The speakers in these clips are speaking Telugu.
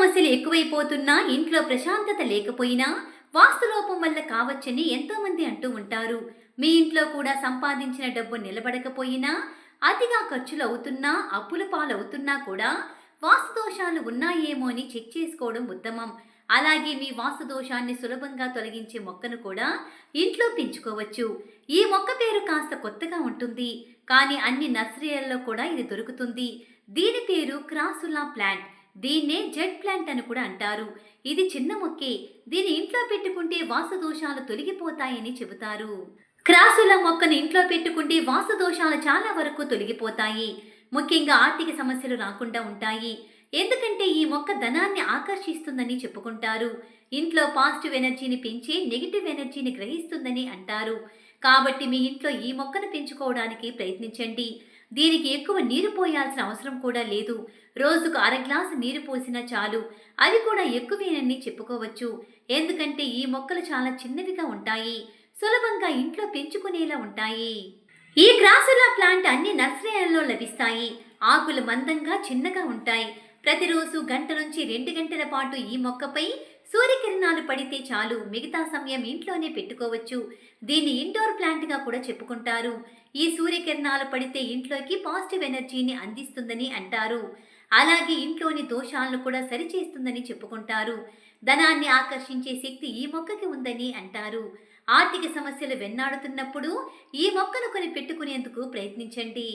సమస్యలు ఎక్కువైపోతున్నా ఇంట్లో ప్రశాంతత లేకపోయినా వాస్తులోపం వల్ల కావచ్చని ఎంతో మంది అంటూ ఉంటారు. మీ ఇంట్లో కూడా సంపాదించిన డబ్బు నిలబడకపోయినా అతిగా ఖర్చులు అవుతున్నా అప్పుల పాలవుతున్నా కూడా వాస్తు దోషాలు ఉన్నాయేమో అని చెక్ చేసుకోవడం ఉత్తమం. అలాగే మీ వాస్తు దోషాన్ని సులభంగా తొలగించే మొక్కను కూడా ఇంట్లో పెంచుకోవచ్చు. ఈ మొక్క పేరు కాస్త కొత్తగా ఉంటుంది. కానీ అన్ని నర్సరీలలో కూడా ఇది దొరుకుతుంది. దీని పేరు క్రాసులా ప్లాంట్. దీన్నే జెడ్ ప్లాంట్ అని కూడా అంటారు. ఇది చిన్న మొక్కే. దీని ఇంట్లో పెట్టుకుంటే వాసదోషాలు తొలగిపోతాయని చెబుతారు. క్రాసుల మొక్కను ఇంట్లో పెట్టుకుంటే వాసదోషాలు చాలా వరకు తొలగిపోతాయి. ముఖ్యంగా ఆర్థిక సమస్యలు రాకుండా ఉంటాయి. ఎందుకంటే ఈ మొక్క ధనాన్ని ఆకర్షిస్తుందని చెప్పుకుంటారు. ఇంట్లో పాజిటివ్ ఎనర్జీని పెంచి నెగిటివ్ ఎనర్జీని గ్రహిస్తుందని అంటారు. కాబట్టి మీ ఇంట్లో ఈ మొక్కను పెంచుకోవడానికి ప్రయత్నించండి. దీనికి ఎక్కువ నీరు పోయాల్సిన అవసరం కూడా లేదు. రోజుకు అర గ్లాసు నీరు పోసినా చాలు. అవి కూడా ఎక్కువేనని చెప్పుకోవచ్చు. ఎందుకంటే ఈ మొక్కలు చాలా చిన్నవిగా ఉంటాయి. సులభంగా ఇంట్లో పెంచుకునేలా ఉంటాయి. ఈ గ్రాసులా ప్లాంట్ అన్ని నర్సరీలలో లభిస్తాయి. ఆకులు మందంగా చిన్నగా ఉంటాయి. ప్రతిరోజు గంట నుంచి రెండు గంటల పాటు ఈ మొక్కపై సూర్యకిరణాలు పడితే చాలు మిగతా సమయం ఇంట్లోనే పెట్టుకోవచ్చు. దీన్ని ఇండోర్ ప్లాంట్గా కూడా చెప్పుకుంటారు. ఈ సూర్యకిరణాలు పడితే ఇంట్లోకి పాజిటివ్ ఎనర్జీని అందిస్తుందని అంటారు. అలాగే ఇంట్లోని దోషాలను కూడా సరిచేస్తుందని చెప్పుకుంటారు. ధనాన్ని ఆకర్షించే శక్తి ఈ మొక్కకి ఉందని అంటారు. ఆర్థిక సమస్యలు వెన్నాడుతున్నప్పుడు ఈ మొక్కను కొని పెట్టుకునేందుకు ప్రయత్నించండి.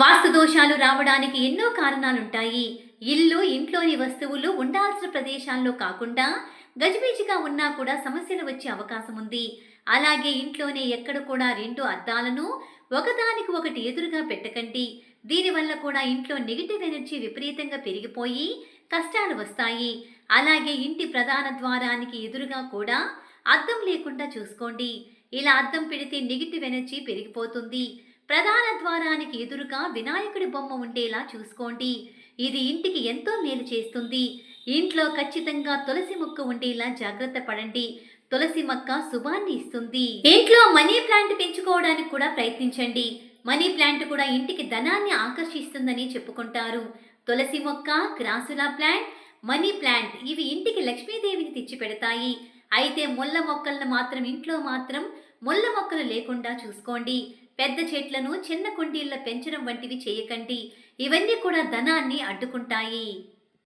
వాస్తు దోషాలు రావడానికి ఎన్నో కారణాలుంటాయి. ఇల్లు ఇంట్లోని వస్తువులు ఉండాల్సిన ప్రదేశాల్లో కాకుండా గజిబిజిగా ఉన్నా కూడా సమస్యలు వచ్చే అవకాశం ఉంది. అలాగే ఇంట్లోనే ఎక్కడ కూడా రెండు అద్దాలను ఒకదానికి ఒకటి ఎదురుగా పెట్టకండి. దీనివల్ల కూడా ఇంట్లో నెగిటివ్ ఎనర్జీ విపరీతంగా పెరిగిపోయి కష్టాలు వస్తాయి. అలాగే ఇంటి ప్రధాన ద్వారానికి ఎదురుగా కూడా అద్దం లేకుండా చూసుకోండి. ఇలా అద్దం పెడితే నెగిటివ్ ఎనర్జీ పెరిగిపోతుంది. ప్రధాన ద్వారానికి ఎదురుగా వినాయకుడి బొమ్మ ఉండేలా చూసుకోండి. ఇది ఇంటికి ఎంతో మేలు చేస్తుంది. ఇంట్లో ఖచ్చితంగా తులసి మొక్క ఉండేలా జాగ్రత్త పడండి. తులసి మొక్క శుభాన్ని ఇస్తుంది. ఇంట్లో మనీ ప్లాంట్ పెంచుకోవడానికి కూడా ప్రయత్నించండి. మనీ ప్లాంట్ కూడా ఇంటికి ధనాన్ని ఆకర్షిస్తుందని చెప్పుకుంటారు. తులసి మొక్క క్రాసులా ప్లాంట్ మనీ ప్లాంట్ ఇవి ఇంటికి లక్ష్మీదేవిని తెచ్చి పెడతాయి. అయితే ముళ్ళ మొక్కలను మాత్రం ఇంట్లో మాత్రం ముళ్ళ మొక్కలు లేకుండా చూసుకోండి. పెద్ద చెట్లను చిన్న కుండీల్లో పెంచడం వంటివి చేయకండి. ఇవన్నీ కూడా ధనాన్ని అడ్డుకుంటాయి.